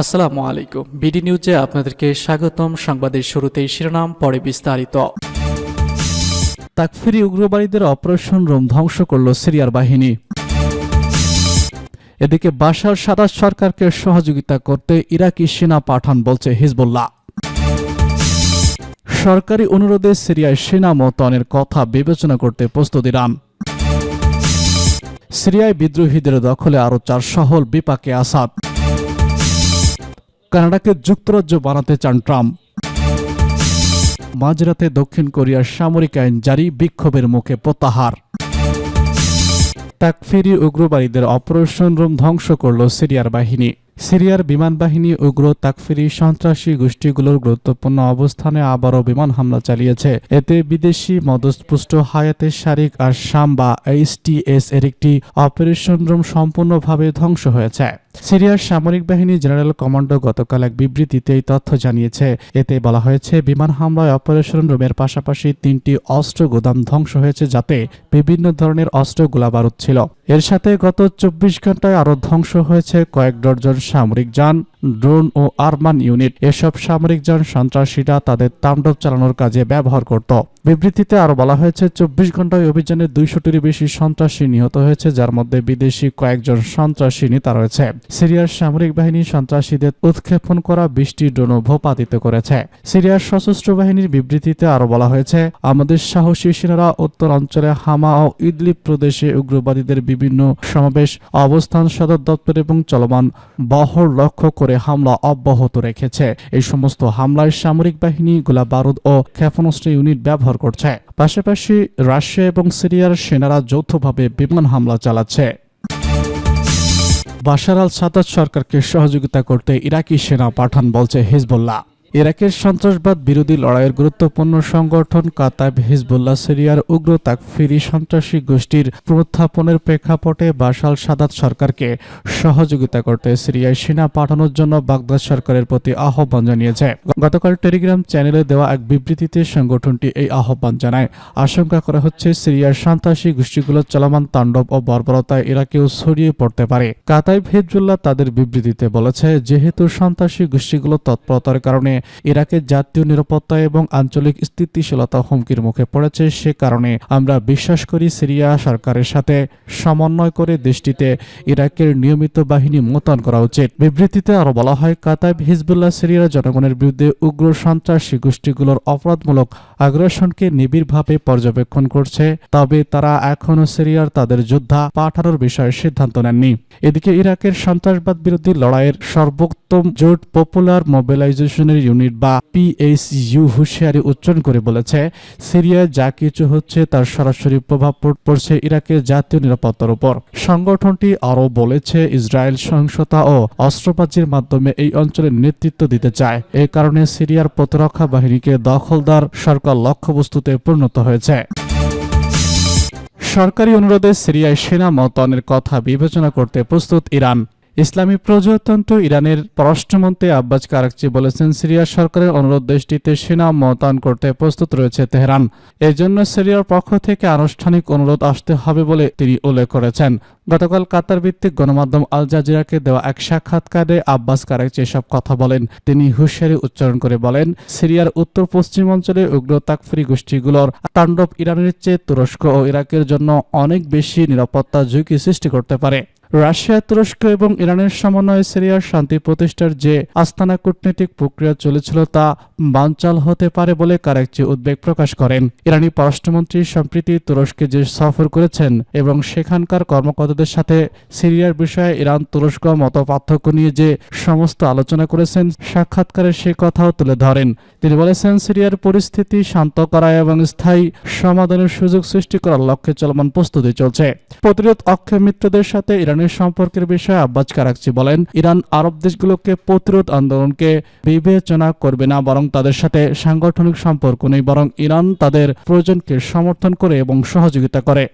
আসসালামু আলাইকুম। বিডি নিউজে আপনাদেরকে স্বাগতম। সংবাদের শুরুতেই শিরোনাম, পরে বিস্তারিত। তাকফিরি উগ্রবাদীদের অপারেশন রুম ধ্বংস করল সিরিয়ার বাহিনী। এদিকে বাশার সাদাত সরকারকে সহযোগিতা করতে ইরাকি সেনা পাঠান বলছে হিজবুল্লাহ। সরকারি অনুরোধে সিরিয়ায় সেনা মোতায়েনের কথা বিবেচনা করতে প্রস্তুত ইরান। সিরিয়ায় বিদ্রোহীদের দখলে আরও চার শহর বিপাকে আসাদ। কানাডাকে যুক্তরাজ্য বানাতে চান ট্রাম্প। মাঝরাতে দক্ষিণ কোরিয়ার সামরিক আইন জারি, বিক্ষোভের মুখে প্রত্যাহার। তাকফিরি উগ্রবাদীদের অপারেশন রুম ধ্বংস করল সিরিয়ার বাহিনী। সিরিয়ার বিমান বাহিনী উগ্র তাকফিরি সন্ত্রাসী গোষ্ঠীগুলোর গুরুত্বপূর্ণ অবস্থানে আবারও বিমান হামলা চালিয়েছে। এতে বিদেশি মদস্পুষ্ট হায়াতে শারিক আর শাম বা এইচটিএস এর একটি অপারেশন রুম সম্পূর্ণভাবে ধ্বংস হয়েছে। সিরিয়ার সামরিক বাহিনী জেনারেল কমান্ডো গতকাল এক বিবৃতিতে এই তথ্য জানিয়েছে। এতে বলা হয়েছে, বিমান হামলায় অপারেশন রুমের পাশাপাশি তিনটি অস্ত্র গোদাম ধ্বংস হয়েছে যাতে বিভিন্ন ধরনের অস্ত্র গোলাবারুদ ছিল। এর সাথে গত চব্বিশ ঘন্টায় আরও ধ্বংস হয়েছে কয়েক ডজন সামরিক যান। ড্রোন ও আরমান ইউনিট এসব সামরিক যান সন্ত্রাসীরা তাদের তাণ্ডব চালানোর কাজে ব্যবহার করত। বিবৃতিতে আরও বলা হয়েছে, চব্বিশ ঘন্টায় অভিযানে দুইশোটির বেশি সন্ত্রাসী নিহত হয়েছে, যার মধ্যে বিদেশি কয়েকজন সন্ত্রাসী নেতা রয়েছে। সিরিয়ার সামরিক বাহিনী সন্ত্রাসীদের উৎক্ষেপণ করা বৃষ্টি ড্রোন ভূপাতিত করেছে। সিরিয়ার সশস্ত্র বাহিনীর বিবৃতিতে আরও বলা হয়েছে, আমাদের সাহসী সেনারা উত্তর অঞ্চলে হামা ও ইদলিপ প্রদেশে উগ্রবাদীদের বিভিন্ন সমাবেশ, অবস্থান সদর দপ্তর এবং চলমান বহর লক্ষ্য করে হামলা অব্যাহত রেখেছে। এই সমস্ত হামলায় সামরিক বাহিনী গোলা বারুদ ও ক্ষেপণাস্ত্র ইউনিট ব্যবহার করছে। পাশাপাশি রাশিয়া এবং সিরিয়ার সেনারা যৌথভাবে বিমান হামলা চালাচ্ছে। বাশার আল সাদাত সরকারকে সহযোগিতা করতে ইরাকি সেনা পাঠান বলছে হিজবুল্লাহ। ইরাকের সন্ত্রাসবাদ বিরোধী লড়াইয়ের গুরুত্বপূর্ণ সংগঠন কাতাব হিজবুল্লাহ সিরিয়ার উগ্র তাকফিরি সন্ত্রাসী গোষ্ঠীর প্রত্যাপনের প্রেক্ষাপটে বাশাল সাদাত সরকারকে সহযোগিতা করতে সিরিয়ায় সেনা পাঠানোর জন্য বাগদাদ সরকারের প্রতি আহ্বান জানিয়েছে। গতকাল টেলিগ্রাম চ্যানেলে দেওয়া এক বিবৃতিতে সংগঠনটি এই আহ্বান জানায়। আশঙ্কা করা হচ্ছে সিরিয়ার সন্ত্রাসী গোষ্ঠীগুলোর চলমান তাণ্ডব ও বর্বরতায় ইরাকেও ছড়িয়ে পড়তে পারে। কাতাইব হিজবুল্লাহ তাদের বিবৃতিতে বলেছে, যেহেতু সন্ত্রাসী গোষ্ঠীগুলো তৎপরতার কারণে ইরাকের জাতীয় নিরাপত্তা এবং আঞ্চলিক স্থিতিশীলতা হুমকির মুখে পড়েছে সে কারণে আমরা বিশ্বাস করি সিরিয়া সরকারের সাথে সমন্বয় করে দেশটিতে ইরাকের নিয়মিত বাহিনী মোতায়েন করা উচিত। বিবৃতিতে আরও বলা হয় কাতাইব হিজবুল্লাহ সিরিয়ার জনগণের বিরুদ্ধে উগ্র সন্ত্রাসী গোষ্ঠীগুলোর অপরাধমূলক আগ্রাসনকে নিবিড়ভাবে পর্যবেক্ষণ করছে, তবে তারা এখনও সিরিয়ার তাদের যোদ্ধা পাঠানোর বিষয়ে সিদ্ধান্ত নেননি। এদিকে ইরাকের সন্ত্রাসবাদ বিরোধী লড়াইয়ের সর্বোত্তম জোট পপুলার মোবিলাইজেশনের ইউনিট বা পিএইচইউ হুঁশিয়ারি উচ্চারণ করে বলেছে, সিরিয়ায় যা কিছু হচ্ছে তার সরাসরি প্রভাব পড়ছে ইরাকের জাতীয় নিরাপত্তার উপর। সংগঠনটি আরও বলেছে, ইসরায়েল সহিংসতা ও অস্ত্রবাজির মাধ্যমে এই অঞ্চলে নেতৃত্ব দিতে চায়। এ কারণে সিরিয়ার প্রতিরক্ষা বাহিনীকে দখলদার সরকার লক্ষ্যবস্তুতে পরিণত হয়েছে। সরকারি অনুরোধে সিরিয়ায় সেনা মোতায়েনের কথা বিবেচনা করতে প্রস্তুত ইরান। ইসলামী প্রজাতন্ত্র ইরানের পররাষ্ট্রমন্ত্রী আব্বাস কারাকচি বলেছেন সিরিয়া সরকারের অনুরোধ দেশটিতে সেনা মোতায়েন করতে প্রস্তুত রয়েছে তেহরান। এজন্য সিরিয়ার পক্ষ থেকে আনুষ্ঠানিক অনুরোধ আসতে হবে বলে তিনি উল্লেখ করেছেন। গতকাল কাতার ভিত্তিক গণমাধ্যম আল জাজিরাকে দেওয়া এক সাক্ষাৎকারে আব্বাস কারাকচি এসব কথা বলেন। তিনি হুঁশিয়ারি উচ্চারণ করে বলেন, সিরিয়ার উত্তর পশ্চিম অঞ্চলে উগ্র তাকফিরি গোষ্ঠীগুলোর তাণ্ডব ইরানের চেয়ে তুরস্ক ও ইরাকের জন্য অনেক বেশি নিরাপত্তা ঝুঁকি সৃষ্টি করতে পারে। রাশিয়া, তুরস্ক এবং ইরানের সমন্বয়ে সিরিয়ার শান্তি প্রতিষ্ঠার যে আস্তানা কূটনৈতিক প্রক্রিয়া চলেছিল তা বানচাল হতে পারে বলে কারাকচি উদ্বেগ প্রকাশ করেন। ইরানি পররাষ্ট্রমন্ত্রী সম্প্রীতি তুরস্কে যে সফর করেছেন এবং সেখানকার কর্মকর্তাদের সাথে সিরিয়ার বিষয়ে ইরান তুরস্ক মত পার্থক্য নিয়ে যে সমস্ত আলোচনা করেছেন, সাক্ষাৎকারে সে কথাও তুলে ধরেন। তিনি বলেছেন, সিরিয়ার পরিস্থিতি শান্ত করা এবং স্থায়ী সমাধানের সুযোগ সৃষ্টি করার লক্ষ্যে চলমান প্রস্তুতি চলছে। প্রতিরোধ অক্ষয় মিত্রদের সাথে ইরানের সম্পর্কের বিষয়ে আব্বাস কারাকচি বলেন, ইরান আরব দেশগুলোকে প্রতিরোধ আন্দোলনকে বিবেচনা করবে না, বরং তাদের সাথে সাংগঠনিক সম্পর্ক নেই, বরং ইরান তাদের প্রয়োজনকে সমর্থন করে এবং সহযোগিতা করে।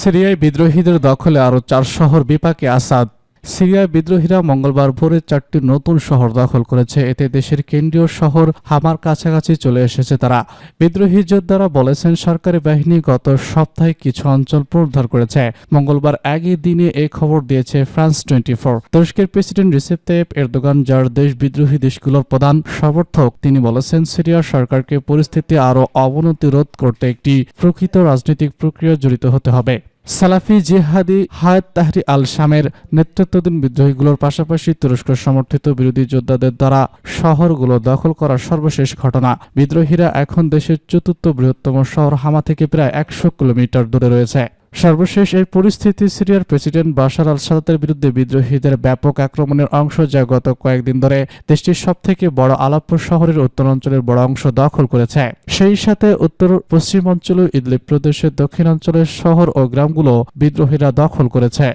সিরিয়ায় বিদ্রোহীদের দখলে আরও চার শহর বিপাকে আসাদ। সিরিয়ার বিদ্রোহীরা মঙ্গলবার ভোরে চারটি নতুন শহর দখল করেছে। এতে দেশের কেন্দ্রীয় শহর হামার কাছাকাছি চলে এসেছে তারা। বিদ্রোহী যোদ্ধারা বলেছেন, সরকারি বাহিনী গত সপ্তাহে কিছু অঞ্চল পুনরুদ্ধার করেছে। মঙ্গলবার একই দিনে এই খবর দিয়েছে ফ্রান্স টোয়েন্টি ফোর। তুরস্কের প্রেসিডেন্ট রিসেপ তাইপ এরদোগান, যার দেশ বিদ্রোহী দেশগুলোর প্রধান সমর্থক, তিনি বলেছেন সিরিয়ার সরকারকে পরিস্থিতি আরও অবনতি রোধ করতে একটি প্রকৃত রাজনৈতিক প্রক্রিয়া জড়িত হতে হবে। সালাফি জিহাদি হায়াত তাহরি আল শামের নেতৃত্বাধীন বিদ্রোহীগুলোর পাশাপাশি তুরস্ক সমর্থিত বিরোধী যোদ্ধাদের দ্বারা শহরগুলো দখল করার সর্বশেষ ঘটনা। বিদ্রোহীরা এখন দেশের চতুর্থ বৃহত্তম শহর হামা থেকে প্রায় একশো কিলোমিটার দূরে রয়েছে। সর্বশেষ এই পরিস্থিতি সিরিয়ার প্রেসিডেন্ট বাশার আল সাদাতের বিরুদ্ধে বিদ্রোহীদের ব্যাপক আক্রমণের অংশ যা গত কয়েকদিন ধরে দেশটির সবথেকে বড় আলাপ্পুর শহরের উত্তরাঞ্চলের বড় অংশ দখল করেছে। সেই সাথে উত্তর পশ্চিমাঞ্চল ইদলিব প্রদেশের দক্ষিণাঞ্চলের শহর ও গ্রামগুলো বিদ্রোহীরা দখল করেছে।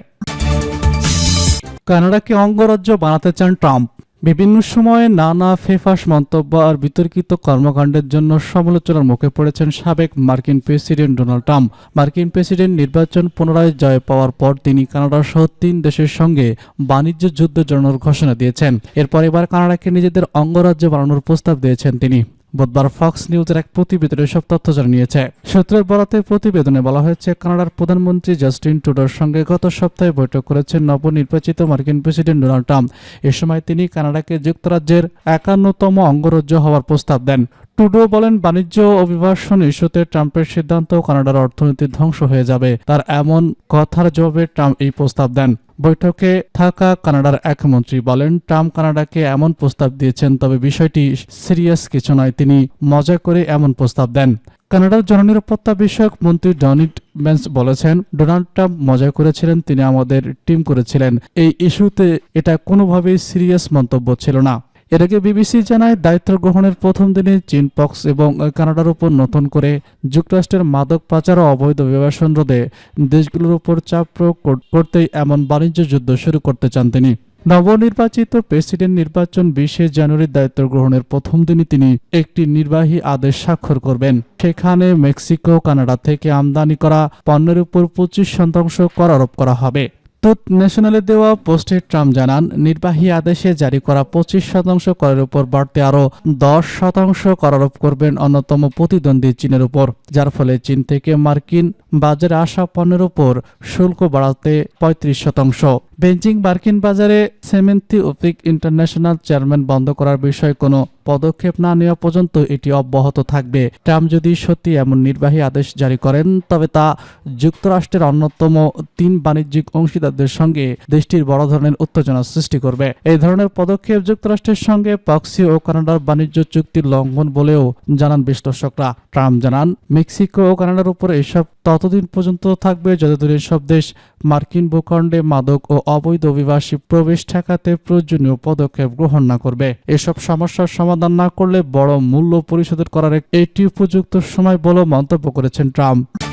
কানাডাকে অঙ্গরাজ্য বানাতে চান ট্রাম্প। বিভিন্ন সময়ে নানা ফেফাস মন্তব্য আর বিতর্কিত কর্মকাণ্ডের জন্য সমালোচনার মুখে পড়েছেন সাবেক মার্কিন প্রেসিডেন্ট ডোনাল্ড ট্রাম্প। মার্কিন প্রেসিডেন্ট নির্বাচন পুনরায় জয় পাওয়ার পর তিনি কানাডা সহ তিন দেশের সঙ্গে বাণিজ্য যুদ্ধ জড়ানোর ঘোষণা দিয়েছেন। এরপর এবার কানাডাকে নিজেদের অঙ্গরাজ্য বানানোর প্রস্তাব দিয়েছেন তিনি। বুধবার ফক্স নিউজের এক প্রতিবেদনে সব তথ্য জানিয়েছে। সূত্রের বরাতে প্রতিবেদনে বলা হয়েছে, কানাডার প্রধানমন্ত্রী জাস্টিন টুডোর সঙ্গে গত সপ্তাহে বৈঠক করেছেন নবনির্বাচিত মার্কিন প্রেসিডেন্ট ডোনাল্ড ট্রাম্প এ সময় তিনি কানাডাকে যুক্তরাজ্যের একান্নতম অঙ্গরাজ্য হওয়ার প্রস্তাব দেন। টুডো বলেন, বাণিজ্য অভিবাসন ইস্যুতে ট্রাম্পের সিদ্ধান্ত কানাডার অর্থনীতি ধ্বংস হয়ে যাবে। তার এমন কথার জবাবে ট্রাম্প এই প্রস্তাব দেন। বৈঠকে থাকা কানাডার এক মন্ত্রী বলেন, ট্রাম্প কানাডাকে এমন প্রস্তাব দিয়েছেন, তবে বিষয়টি সিরিয়াস কিছু নয়। তিনি মজা করে এমন প্রস্তাব দেন। কানাডার জননিরাপত্তা বিষয়ক মন্ত্রী ডনিট বেন্স বলেছেন, ডোনাল্ড ট্রাম্প মজা করেছিলেন, তিনি আমাদের টিম করেছিলেন। এই ইস্যুতে এটা কোনোভাবেই সিরিয়াস মন্তব্য ছিল না। এর আগে বিবিসি জানায়, দায়িত্ব গ্রহণের প্রথম দিনে চীন পক্স এবং কানাডার উপর নতুন করে যুক্তরাষ্ট্রের মাদক পাচার ও অবৈধ বিবাসন রোধে দেশগুলোর উপর চাপ প্রয়োগ কর- করতেই এমন বাণিজ্য যুদ্ধ শুরু করতে চান তিনি। নবনির্বাচিত প্রেসিডেন্ট নির্বাচন বিশে জানুয়ারির দায়িত্ব গ্রহণের প্রথম দিনই তিনি একটি নির্বাহী আদেশ স্বাক্ষর করবেন। সেখানে মেক্সিকো, কানাডা থেকে আমদানি করা পণ্যের উপর পঁচিশ শতাংশ কর আরোপ করা হবে। তুত ন্যাশনালে দেওয়া পোস্টে ট্রাম্প জানান, নির্বাহী আদেশে জারি করা পঁচিশ শতাংশ করের উপর বাড়তে আরও দশ শতাংশ কর আরোপ করবেন অন্যতম প্রতিদ্বন্দ্বী চীনের উপর, যার ফলে চীন থেকে মার্কিন বাজারে আসা পণ্যের উপর শুল্ক বাড়াতে পঁয়ত্রিশ শতাংশ। বেজিং মার্কিন বাজারে সেমেন্তি ওপিক ইন্টারন্যাশনাল চেয়ারম্যান বন্ধ করার বিষয়ে কোনো পদক্ষেপ না নেওয়া পর্যন্ত এটি অব্যাহত থাকবে। ট্রাম্প যদি সত্যি এমন নির্বাহী আদেশ জারি করেন, তবে তা যুক্তরাষ্ট্রের অন্যতম তিন বাণিজ্যিক অংশীদারদের সঙ্গে দেশটির বড় ধরনের উত্তেজনা সৃষ্টি করবে। এই ধরনের পদক্ষেপ যুক্তরাষ্ট্রের সঙ্গে পক্সি ও কানাডার বাণিজ্য চুক্তির লঙ্ঘন বলেও জানান বিশ্লেষকরা। ট্রাম্প জানান, মেক্সিকো ও কানাডার উপর এসব ততদিন পর্যন্ত থাকবে যতদিন এসব দেশ মার্কিন ভূখণ্ডে মাদক ও অবৈধ অভিবাসী প্রবেশ ঠেকাতে প্রয়োজনীয় পদক্ষেপ গ্রহণ না করবে। এসব সমস্যার সমাধান না করলে বড় মূল্য পরিশোধ করার এক- এটি উপযুক্ত সময় বলেও মন্তব্য করেছেন ট্রাম্প।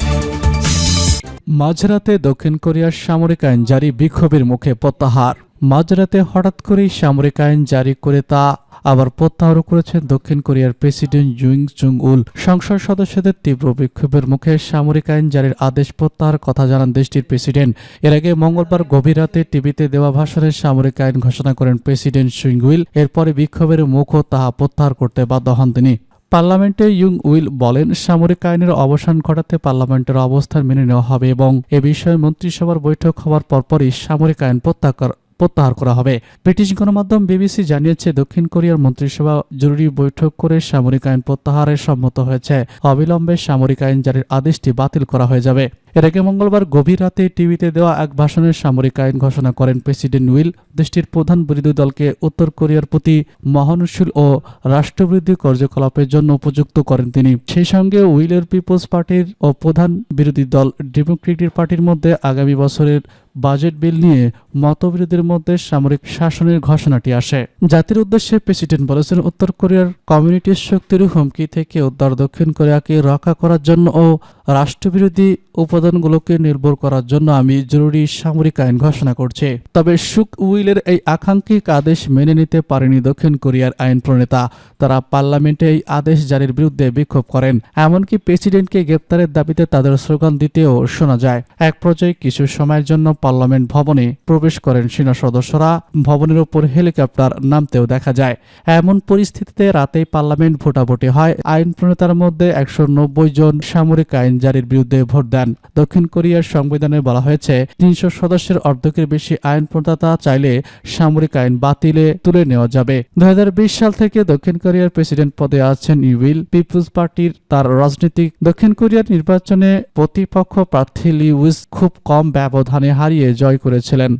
মাঝরাতে দক্ষিণ কোরিয়ার সামরিক আইন জারি বিক্ষোভের মুখে প্রত্যাহার। মাঝরাতে হঠাৎ করেই সামরিক আইন জারি করে তা আবার প্রত্যাহার করেছেন দক্ষিণ কোরিয়ার প্রেসিডেন্ট জুইং চুং উল সংসদ সদস্যদের তীব্র বিক্ষোভের মুখে সামরিক আইন জারির আদেশ প্রত্যাহার কথা জানান দেশটির প্রেসিডেন্ট। এর আগে মঙ্গলবার গভীর রাতে টিভিতে দেওয়া ভাষণে সামরিক আইন ঘোষণা করেন প্রেসিডেন্ট সুইং উইল এরপরে বিক্ষোভের মুখও তাহা প্রত্যাহার করতে বাধ্য হন তিনি। পার্লামেন্টে ইউং উইল বলেন, সামরিক আইনের অবসান ঘটাতে পার্লামেন্টের অবস্থান মেনে নেওয়া হবে এবং এ বিষয়ে মন্ত্রিসভার বৈঠক হওয়ার পরপরই সামরিক আইন প্রত্যাহার প্রত্যাহার করা হবে। ব্রিটিশ গণমাধ্যম বিবিসি জানিয়েছে, দক্ষিণ কোরিয়ার মন্ত্রিসভা জরুরি বৈঠক করে সামরিক আইন প্রত্যাহারে সম্মত হয়েছে। অবিলম্বে সামরিক আইন জারির আদেশটি বাতিল করা হয়ে যাবে। এর আগে মঙ্গলবার গভীর রাতে টিভিতে দেওয়া এক ভাষণের সামরিক আইন ঘোষণা করেন প্রেসিডেন্ট উইল দেশটির প্রধান বিরোধী দলকে উত্তর কোরিয়ার প্রতি মহানুশীল ও রাষ্ট্রবিরোধী কার্যকলাপের জন্য উপযুক্ত করেন তিনি। সেই সঙ্গে উইলের পিপলস পার্টির ও প্রধান বিরোধী দল ডেমোক্রেটিক পার্টির মধ্যে আগামী বছরের বাজেট বিল নিয়ে মতবিরোধের মধ্যে সামরিক শাসনের ঘোষণাটি আসে। জাতির উদ্দেশ্যে প্রেসিডেন্ট বলেছেন, উত্তর কোরিয়ার কমিউনিটির শক্তির হুমকি থেকে উত্তর দক্ষিণ কোরিয়াকে রক্ষা করার জন্য ও রাষ্ট্রবিরোধী উপাদানগুলোকে নির্ভর করার জন্য আমি জরুরি সামরিক আইন ঘোষণা করছে। তবে সুক উইলের এই আকাঙ্ক্ষিক আদেশ মেনে নিতে পারেনি দক্ষিণ কোরিয়ার আইন প্রণেতা। তারা পার্লামেন্টে এই আদেশ জারির বিরুদ্ধে বিক্ষোভ করেন। এমনকি প্রেসিডেন্টকে গ্রেপ্তারের দাবিতে তাদের স্লোগান দিতেও শোনা যায়। এক পর্যায়ে কিছু সময়ের জন্য পার্লামেন্ট ভবনে প্রবেশ করেন সেনা সদস্যরা। ভবনের উপর হেলিকপ্টার নামতেও দেখা যায়। এমন পরিস্থিতিতে রাতেই পার্লামেন্ট ভোটাভুটি হয়। আইন প্রণেতার মধ্যে একশো নব্বই জন সামরিক আইন জারির বিরুদ্ধে ভোট দেন। দক্ষিণ কোরিয়ার সংবিধানে বলা হয়েছে, তিনশো সদস্যের অর্ধেকের বেশি আইন প্রদাতা চাইলে সামরিক আইন বাতিলে তুলে নেওয়া যাবে। দু হাজার বিশ সাল থেকে দক্ষিণ কোরিয়ার প্রেসিডেন্ট পদে আছেন ইউইল। পিপলস পার্টির তার রাজনৈতিক দক্ষিণ কোরিয়ার নির্বাচনে প্রতিপক্ষ প্রার্থী লিউইস খুব কম ব্যবধানে হারিয়ে জয় করেছিলেন।